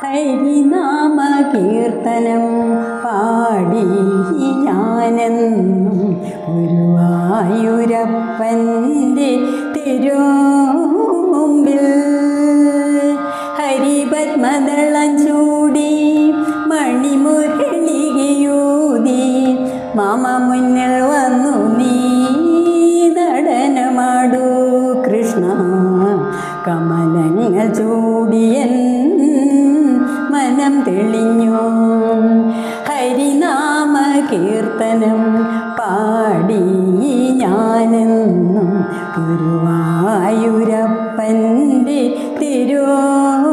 ഹരിനാമ കീർത്തനം പാടി ഞാനെന്നും ഗുരുവായൂരപ്പന്റെ തിരുമുമ്പിൽ ഹരിപത്മദളം ചൂടി മണിമുരളികയൂതി മാമ മുന്നിൽ വന്നു മനം തെളിഞ്ഞു. ഹരിനാമ കീർത്തനം പാടി ഞാനെന്നും ഗുരുവായൂരപ്പന്റെ തിരുമുമ്പിൽ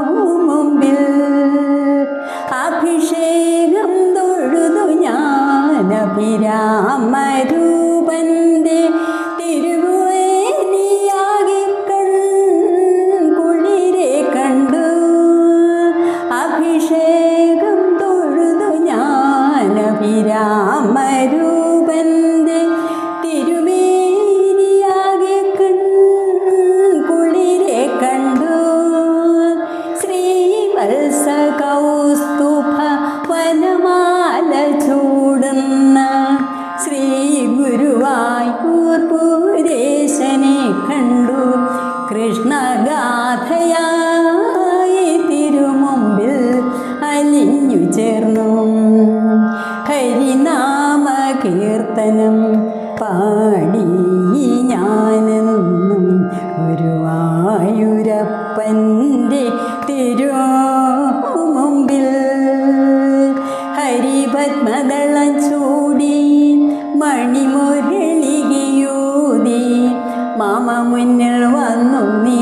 അഭിഷേകം തൊഴുതു ഞാൻ അഭിരാമരൂപന്റെ ഹരിനാമ കീർത്തനം പാടി ഞാനെന്നും ഗുരുവായൂരപ്പന്റെ തിരുമുമ്പിൽ ഹരിപത്മദളം ചൂടി മണിമുരളികയൂതി മാമ മുന്നിൽ വന്നു നീ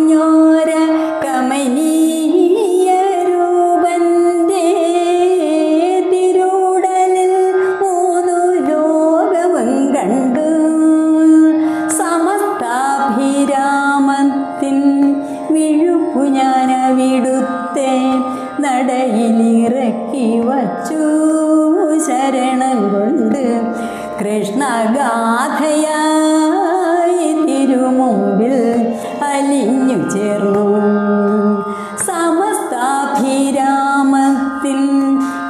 വച്ചു ശരണം കൊണ്ട് കൃഷ്ണഗാഥയായി തിരുമുമ്പിൽ അലിഞ്ഞു ചേർന്നു. സമസ്താഭിരാമത്തിൻ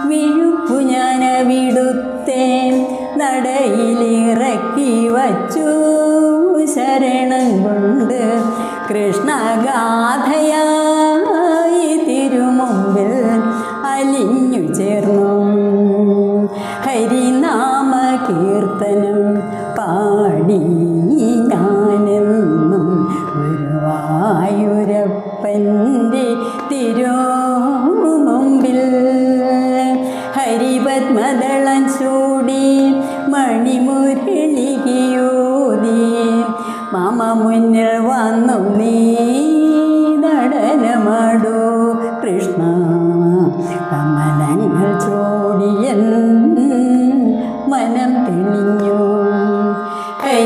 വിഴുപ്പു ഞാനവിടുത്തെ നടയിലിറക്കി വച്ചു ശരണം കൊണ്ട് കൃഷ്ണഗാഥയായി ഹരിനാമ കീർത്തനം പാടി ഞാനെന്നും ഗുരുവായൂരപ്പന്റെ തിരുമുമ്പിൽ ഹരിപത്മദളം ചൂടി മണിമുരളികയൂതി. മാമ മുന്നിൽ വന്നു നീ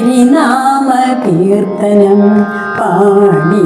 ഹരിനാമ കീർത്തനം പാടി